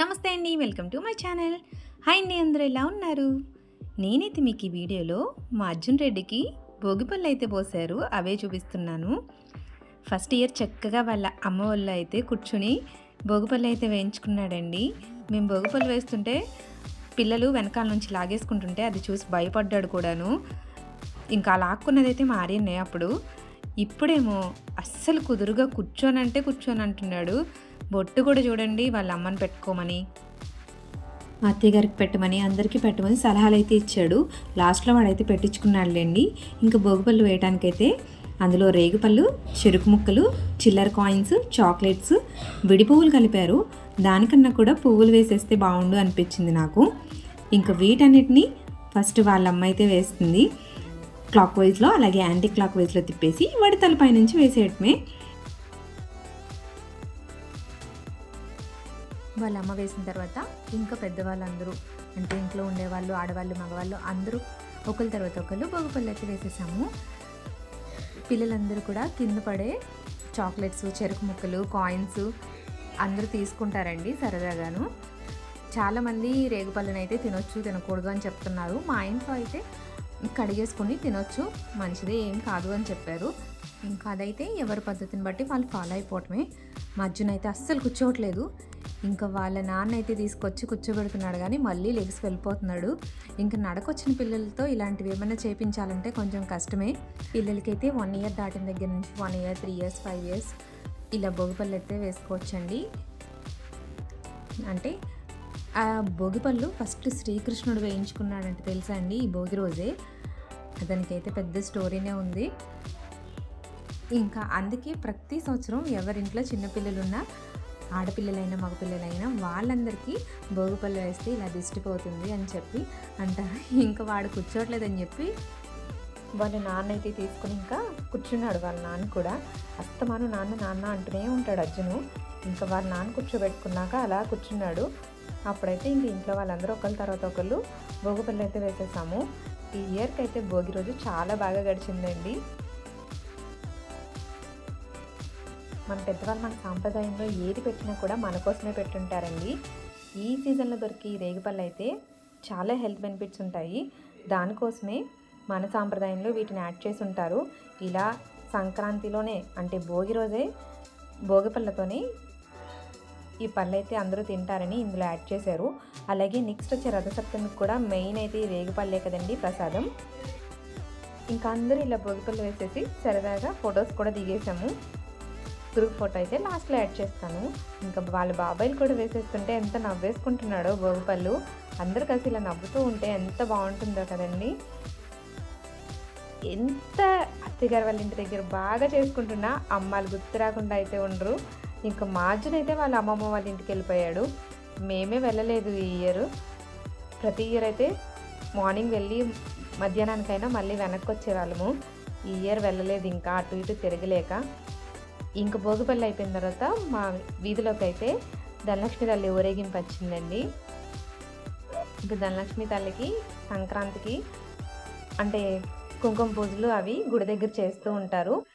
నమస్తే అండి welcome to my channel. Hi అండి అందరూ ఎలా ఉన్నారు? నేనైతే మీకు ఈ వీడియోలో మా అర్జున్ రెడ్డికి భోగిపళ్ళు అయితే పోసారు అవే చూపిస్తున్నాను. ఫస్ట్ ఇయర్ చక్కగా వాళ్ళ అమ్మ వాళ్ళ అయితే కూర్చుని భోగిపళ్ళు అయితే వేయించుకున్నాడండి. మేము భోగిపళ్ళు వేస్తుంటే పిల్లలు వెనకాల నుంచి లాగేసుకుంటుంటే అది చూసి భయపడ్డాడు కూడాను. ఇంకా లాక్కున్నదైతే మా ఆర్యన్నే అప్పుడు. ఇప్పుడేమో అస్సలు కుదురుగా కూర్చోనంటే కూర్చొని అంటున్నాడు బొట్టు కూడా చూడండి వాళ్ళ అమ్మని పెట్టుకోమని. మా అత్తయ్య గారికి పెట్టమని అందరికీ పెట్టమని సలహాలు అయితే ఇచ్చాడు. లాస్ట్లో వాడైతే పెట్టించుకున్నాడులేండి. ఇంకా భోగిపళ్ళు వేయడానికైతే అందులో రేగుపళ్ళు చెరుకు ముక్కలు చిల్లర కాయిన్స్ చాక్లెట్స్ విడి పువ్వులు కలిపారు. దానికన్నా కూడా పువ్వులు వేసేస్తే బాగుండు అనిపించింది నాకు. ఇంకా వీటన్నిటిని ఫస్ట్ వాళ్ళ అమ్మ అయితే వేస్తుంది. క్లాక్ వైజ్లో అలాగే యాంటీ క్లాక్ వైజ్లో తిప్పేసి వాడి తలపై నుంచి వేసేయటమే. వాళ్ళ అమ్మ వేసిన తర్వాత ఇంకా పెద్దవాళ్ళందరూ అంటే ఇంట్లో ఉండేవాళ్ళు ఆడవాళ్ళు మగవాళ్ళు అందరూ ఒకరి తర్వాత ఒకళ్ళు భోగిపళ్ళు అయితే వేసేసాము. పిల్లలందరూ కూడా కింద పడే చాక్లెట్స్ చెరుకు ముక్కలు కాయిన్స్ అందరూ తీసుకుంటారండి సరదాగాను. చాలామంది రేగుపళ్ళని అయితే తినొచ్చు తినకూడదు అని చెప్తున్నారు. మా ఇంట్లో అయితే కడిగేసుకొని తినొచ్చు. మంచిదే ఏం కాదు అని చెప్పారు. ఇంకా అదైతే ఎవరి పద్ధతిని బట్టి వాళ్ళు ఫాలో అయిపోవటమే. మధ్యన అయితే అస్సలు కూర్చోవట్లేదు. ఇంకా వాళ్ళ నాన్న అయితే తీసుకొచ్చి కూర్చోబెడుతున్నాడు కానీ మళ్ళీ లెగ్స్ వెళ్ళిపోతున్నాడు. ఇంకా నడకొచ్చిన పిల్లలతో ఇలాంటివి ఏమైనా చేపించాలంటే కొంచెం కష్టమే. పిల్లలకైతే వన్ ఇయర్ దాటిన దగ్గర నుంచి one year three years five years ఇలా భోగిపళ్ళు అయితే వేసుకోవచ్చండి. అంటే ఆ భోగిపళ్ళు ఫస్ట్ శ్రీకృష్ణుడు వేయించుకున్నాడంటే తెలుసా అండి ఈ భోగి రోజే? దానికైతే పెద్ద స్టోరీనే ఉంది. ఇంకా అందుకే ప్రతి సంవత్సరం ఎవరింట్లో చిన్నపిల్లలున్నా ఆడపిల్లలైనా మగపిల్లలైనా వాళ్ళందరికీ భోగిపళ్ళు వేస్తే ఇలా దిష్టిపోతుంది అని చెప్పి అంటారు ఇంకా వాడు కూర్చోట్లేదని చెప్పి వాళ్ళ నాన్న అయితే తీసుకుని ఇంకా కూర్చున్నాడు. వాళ్ళ నాన్న కూడా అస్తమాను నాన్న నాన్న అంటూనే ఉంటాడు అర్జును. ఇంకా వాళ్ళ నాన్న కూర్చోబెట్టుకున్నాక అలా కూర్చున్నాడు. అప్పుడైతే ఇంక ఇంట్లో వాళ్ళందరూ ఒకళ్ళ తర్వాత ఒకళ్ళు భోగిపళ్ళు అయితే వేసేసాము. ఈ ఇయర్కి అయితే భోగి రోజు చాలా బాగా గడిచిందండి. మన పెద్దవాళ్ళు మన సాంప్రదాయంలో ఏది పెట్టినా కూడా మన కోసమే పెట్టుంటారండి. ఈ సీజన్లో దొరికి రేగిపళ్ళు అయితే చాలా హెల్త్ బెనిఫిట్స్ ఉంటాయి. దానికోసమే మన సాంప్రదాయంలో వీటిని యాడ్ చేసి ఉంటారు ఇలా సంక్రాంతిలోనే అంటే భోగి రోజే భోగి పళ్ళతోనే ఈ పళ్ళు అయితే అందరూ తింటారని ఇందులో యాడ్ చేశారు. అలాగే నెక్స్ట్ వచ్చే రథసప్తమికి కూడా మెయిన్ అయితే ఈ రేగిపళ్ళే కదండి ప్రసాదం. ఇంకా అందరూ ఇలా భోగిపళ్ళు వేసేసి సరదాగా ఫొటోస్ కూడా దిగేసాము గ్రూప్ ఫోటో అయితే లాస్ట్లో యాడ్ చేస్తాను. ఇంకా వాళ్ళ బాబాయిలు కూడా వేసేస్తుంటే ఎంత నవ్వేసుకుంటున్నాడో భోగిపళ్ళు అందరు కలిసి ఇలా నవ్వుతూ ఉంటే ఎంత బాగుంటుందో కదండి. ఎంత అత్తగారు వాళ్ళ ఇంటి దగ్గర బాగా చేసుకుంటున్నా అమ్మాలు గుర్తు రాకుండా అయితే ఉండరు. ఇంకా మార్జున్ అయితే వాళ్ళ అమ్మమ్మ వాళ్ళ ఇంటికి వెళ్ళిపోయాడు. మేమే వెళ్ళలేదు ఈ ఇయర్ ప్రతి ఇయర్ అయితే మార్నింగ్ వెళ్ళి మధ్యాహ్నానికైనా మళ్ళీ వెనక్కి వచ్చేవాళ్ళము. ఈ ఇయర్ వెళ్ళలేదు ఇంకా అటు ఇటు తిరగలేక. ఇంక భోగిపల్లి అయిపోయిన తర్వాత మా వీధిలోకి అయితే ధనలక్ష్మి తల్లి ఊరేగింపు వచ్చిందండి. ఇంకా ధనలక్ష్మి తల్లికి సంక్రాంతికి అంటే కుంకుమ పూజలు అవి గుడి దగ్గర చేస్తూ ఉంటారు.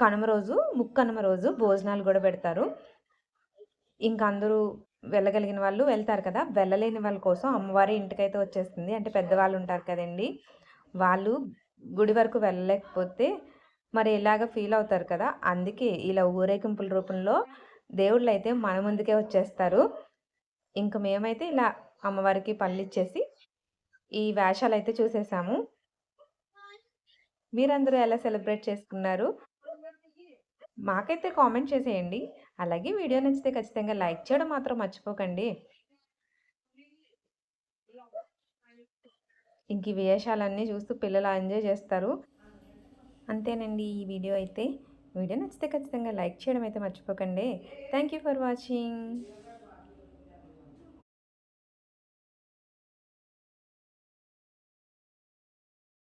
కనుమ రోజు ముక్కనుమ రోజు భోజనాలు కూడా పెడతారు. ఇంకా అందరూ వెళ్ళగలిగిన వాళ్ళు వెళ్తారు కదా వెళ్ళలేని వాళ్ళ కోసం అమ్మవారి ఇంటికైతే వచ్చేస్తుంది. అంటే పెద్దవాళ్ళు ఉంటారు కదండి. వాళ్ళు గుడి వరకు వెళ్ళలేకపోతే మరి ఇలాగ ఫీల్ అవుతారు కదా! అందుకే ఇలా ఊరేగింపుల రూపంలో దేవుళ్ళు అయితే మన ముందుకే వచ్చేస్తారు. ఇంక మేమైతే ఇలా అమ్మవారికి పళ్ళిచ్చేసి ఈ వేషాలు అయితే చూసేసాము. మీరందరూ ఎలా సెలబ్రేట్ చేసుకున్నారు? మాకైతే కామెంట్ చేసేయండి. అలాగే వీడియో నచ్చితే ఖచ్చితంగా లైక్ చేయడం మాత్రం మర్చిపోకండి. ఇంక ఈ వేషాలన్నీ చూస్తూ పిల్లలు ఎంజాయ్ చేస్తారు. అంతేనండి ఈ వీడియో అయితే. వీడియో నచ్చితే ఖచ్చితంగా లైక్ చేయడం అయితే మర్చిపోకండి. Thank you for watching